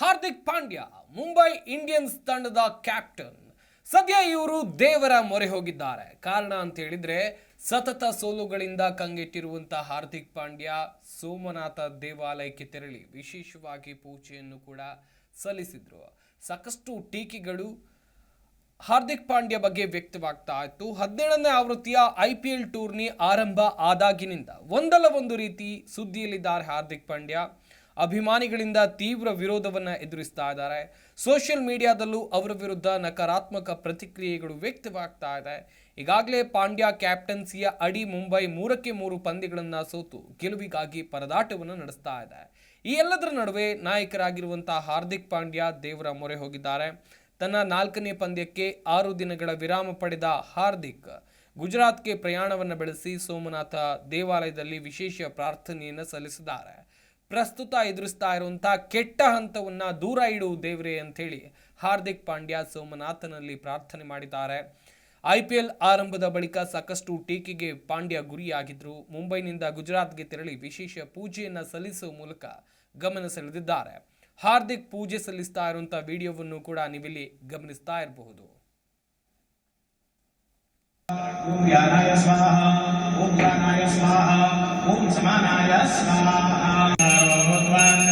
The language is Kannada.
ಹಾರ್ದಿಕ್ ಪಾಂಡ್ಯ, ಮುಂಬೈ ಇಂಡಿಯನ್ಸ್ ತಂಡದ ಕ್ಯಾಪ್ಟನ್. ಸದ್ಯ ಇವರು ದೇವರ ಮೊರೆ ಹೋಗಿದ್ದಾರೆ. ಕಾರಣ ಅಂತ ಹೇಳಿದ್ರೆ ಸತತ ಸೋಲುಗಳಿಂದ ಕಂಗೆಟ್ಟಿರುವಂತಹ ಹಾರ್ದಿಕ್ ಪಾಂಡ್ಯ ಸೋಮನಾಥ ದೇವಾಲಯಕ್ಕೆ ತೆರಳಿ ವಿಶೇಷವಾಗಿ ಪೂಜೆಯನ್ನು ಕೂಡ ಸಲ್ಲಿಸಿದ್ರು. ಸಾಕಷ್ಟು ಟೀಕೆಗಳು ಹಾರ್ದಿಕ್ ಪಾಂಡ್ಯ ಬಗ್ಗೆ ವ್ಯಕ್ತವಾಗ್ತಾ ಇತ್ತು. ಹದಿನೇಳನೇ ಆವೃತ್ತಿಯ ಐ ಪಿ ಎಲ್ ಟೂರ್ನಿ ಆರಂಭ ಆದಾಗಿನಿಂದ ಒಂದಲ್ಲ ಒಂದು ರೀತಿ ಸುದ್ದಿಯಲ್ಲಿದ್ದಾರೆ ಹಾರ್ದಿಕ್ ಪಾಂಡ್ಯ. ಅಭಿಮಾನಿಗಳಿಂದ ತೀವ್ರ ವಿರೋಧವನ್ನು ಎದುರಿಸ್ತಾ ಇದ್ದಾರೆ. ಸೋಷಿಯಲ್ ಮೀಡಿಯಾದಲ್ಲೂ ಅವರ ವಿರುದ್ಧ ನಕಾರಾತ್ಮಕ ಪ್ರತಿಕ್ರಿಯೆಗಳು ವ್ಯಕ್ತವಾಗ್ತಾ ಇದೆ. ಈಗಾಗಲೇ ಪಾಂಡ್ಯ ಕ್ಯಾಪ್ಟನ್ಸಿಯ ಅಡಿ ಮುಂಬೈ ಮೂರಕ್ಕೆ ಮೂರು ಪಂದ್ಯಗಳನ್ನು ಸೋತು ಗೆಲುವಿಗಾಗಿ ಪರದಾಟವನ್ನು ನಡೆಸ್ತಾ ಇದೆ. ಈ ಎಲ್ಲದರ ನಡುವೆ ನಾಯಕರಾಗಿರುವಂತಹ ಹಾರ್ದಿಕ್ ಪಾಂಡ್ಯ ದೇವರ ಮೊರೆ ಹೋಗಿದ್ದಾರೆ. ತನ್ನ ನಾಲ್ಕನೇ ಪಂದ್ಯಕ್ಕೆ ಆರು ದಿನಗಳ ವಿರಾಮ ಪಡೆದ ಹಾರ್ದಿಕ್ ಗುಜರಾತ್ಗೆ ಪ್ರಯಾಣವನ್ನು ಬೆಳೆಸಿ ಸೋಮನಾಥ ದೇವಾಲಯದಲ್ಲಿ ವಿಶೇಷ ಪ್ರಾರ್ಥನೆಯನ್ನು ಸಲ್ಲಿಸಿದ್ದಾರೆ. ಪ್ರಸ್ತುತ ಎದುರಿಸ್ತಾ ಇರುವಂತಹ ಕೆಟ್ಟ ಹಂತವನ್ನು ದೂರ ಇಡು ದೇವ್ರೆ ಅಂತೇಳಿ ಹಾರ್ದಿಕ್ ಪಾಂಡ್ಯ ಸೋಮನಾಥನಲ್ಲಿ ಪ್ರಾರ್ಥನೆ ಮಾಡಿದ್ದಾರೆ. ಐ ಪಿ ಎಲ್ ಆರಂಭದ ಬಳಿಕ ಸಾಕಷ್ಟು ಟೀಕೆಗೆ ಪಾಂಡ್ಯ ಗುರಿಯಾಗಿದ್ರು. ಮುಂಬೈನಿಂದ ಗುಜರಾತ್ಗೆ ತೆರಳಿ ವಿಶೇಷ ಪೂಜೆಯನ್ನು ಸಲ್ಲಿಸುವ ಮೂಲಕ ಗಮನ ಸೆಳೆದಿದ್ದಾರೆ. ಹಾರ್ದಿಕ್ ಪೂಜೆ ಸಲ್ಲಿಸ್ತಾ ಇರುವಂಥ ವಿಡಿಯೋವನ್ನು ಕೂಡ ನೀವಿಲ್ಲಿ ಗಮನಿಸ್ತಾ ಇರಬಹುದು. ఓం ప్రాణాయ స్వాహ. ఓం సమానాయ స్వాహ.